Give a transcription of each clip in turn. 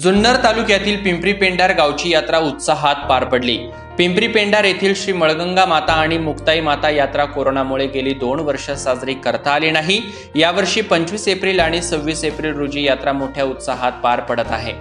जुन्नर तालुक्यातील पिंपरी पेंडार गावची यात्रा उत्साहात पार पडली. पिंपरी पेंडार येथील श्री मळगंगा माता आणि मुक्ताई माता यात्रा कोरोनामुळे गेली दोन वर्ष साजरी करता आली नाही. यावर्षी पंचवीस एप्रिल आणि सव्वीस एप्रिल रोजी यात्रा मोठ्या उत्साहात पार पडत आहे.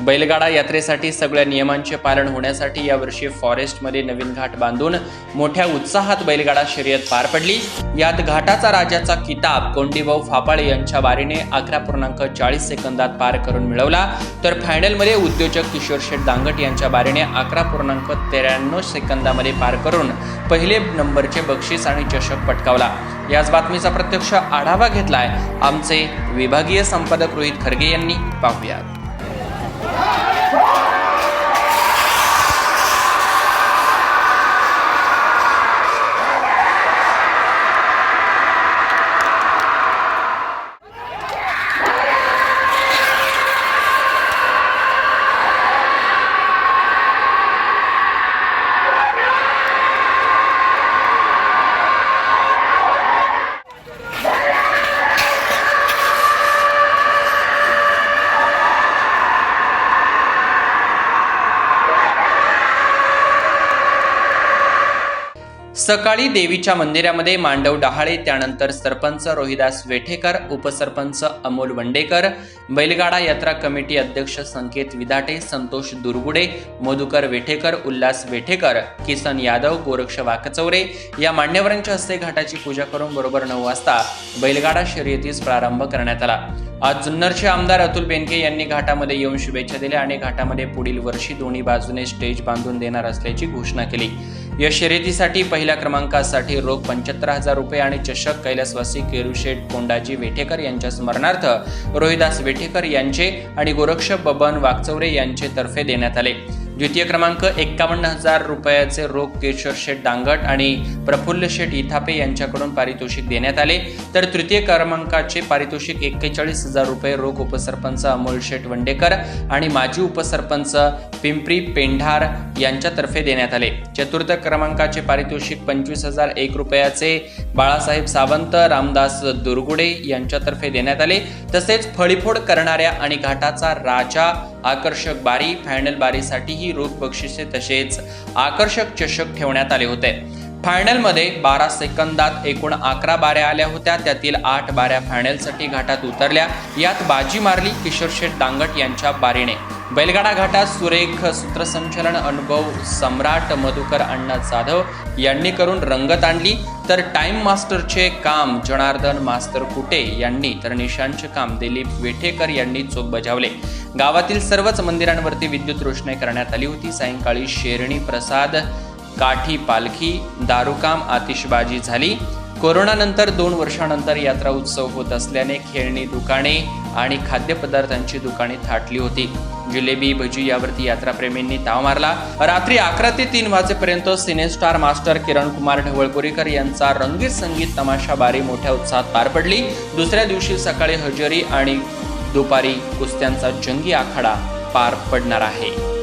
बैलगाडा यात्रेसाठी सगळ्या नियमांचे पालन होण्यासाठी यावर्षी फॉरेस्टमध्ये नवीन घाट बांधून मोठ्या उत्साहात बैलगाडा शर्यत पार पडली. यात घाटाचा राजाचा किताब कोंडीभाऊ फापाळे यांच्या बारीने अकरा पूर्णांक चाळीस सेकंदात पार करून मिळवला. तर फायनलमध्ये उद्योजक किशोर शेठ दांगट यांच्या बारीने अकरा पूर्णांक त्र्याण्णव सेकंदामध्ये पार करून पहिले नंबरचे बक्षीस आणि चषक पटकावला. याच बातमीचा प्रत्यक्ष आढावा घेतलाय आमचे विभागीय संपादक रोहित खरगे यांनी. पाहूयात. Jai! सकाळी देवीच्या मंदिरामध्ये मांडव डहाळे त्यानंतर सरपंच रोहिदास वेठेकर उपसरपंच अमोल वंडेकर बैलगाडा यात्रा कमिटी अध्यक्ष संकेत विदाटे संतोष दुर्गुडे मधुकर वेठेकर उल्हास वेठेकर किसन यादव गोरक्ष वाकचौरे या मान्यवरांच्या हस्ते घाटाची पूजा करून बरोबर नऊ वाजता बैलगाडा शर्यतीस प्रारंभ करण्यात आला. आज जुन्नरचे आमदार अतुल बेनके यांनी घाटामध्ये येऊन शुभेच्छा दिल्या आणि घाटामध्ये पुढील वर्षी दोन्ही बाजूने स्टेज बांधून देणार असल्याची घोषणा केली. या शर्यतीसाठी पहिल्या क्रमांकासाठी रोख पंच्याहत्तर हजार रुपये आणि चषक कैलासवासी केरुशेठ कोंडाजी वेठेकर यांच्या स्मरणार्थ रोहिदास वेठेकर यांचे आणि गोरक्ष बबन वागचौरे यांचे तर्फे देण्यात आले. द्वितीय क्रमांक एक्कावन्न हजार रुपयाचे रोख केशव शेठ डांगट आणि प्रफुल्ल शेठ इथापे यांच्याकडून पारितोषिक देण्यात आले. तर तृतीय क्रमांकाचे पारितोषिक एक्केचाळीस हजार रुपये रोख उपसरपंच अमोल शेठ वंडेकर आणि माजी उपसरपंच पिंपरी पेंढार यांच्यातर्फे देण्यात आले. चतुर्थ क्रमांकाचे पारितोषिक पंचवीस हजार एक रुपयाचे बाळासाहेब सावंत रामदास दुर्गुडे यांच्यातर्फे देण्यात आले. तसेच फळीफोड करणाऱ्या आणि घाटाचा राजा आकर्षक बारी फायनल बारीसाठीही रोख बक्षिसे तसेच आकर्षक चषक ठेवण्यात आले होते. फायनलमध्ये बारा सेकंदात एकूण अकरा बाऱ्या आल्या होत्या. त्यातील आठ बाऱ्या फायनलसाठी घाटात उतरल्या. यात बाजी मारली किशोर शेठ दांगट यांच्या बारीने. बैलगाडा घाटात सुरेख सूत्रसंचलन अनुभव सम्राट मधुकर अण्णा जाधव यांनी करून रंगत आणली. तर टाइम मास्टरचे काम जनार्दन मास्तर कुटे यांनी तर निशांचे काम दिलीप वेठेकर यांनी चोख बजावले. गावातील सर्वच मंदिरांवरती विद्युत रोषणाई करण्यात आली होती. सायंकाळी शेरणी प्रसाद काठी पालखी दारुकाम आतिषबाजी झाली. कोरोनानंतर दोन वर्षानंतर यात्रा उत्सव होत असल्याने खेळणी दुकाने आणि खाद्यपदार्थांची दुकाने थाटली होती. जिलेबी भजी यावरती यात्राप्रेमींनी ताव मारला. रात्री अकरा ते तीन वाजेपर्यंत cine star master Kiran Kumar Dhavalpurikar यांचा रंगीत संगीत तमाशा बारी मोठ्या उत्साहात पार पडली. दुसऱ्या दिवशी सकाळी हजेरी आणि दुपारी कुस्त्यांचा जंगी आखाडा पार पडणार आहे.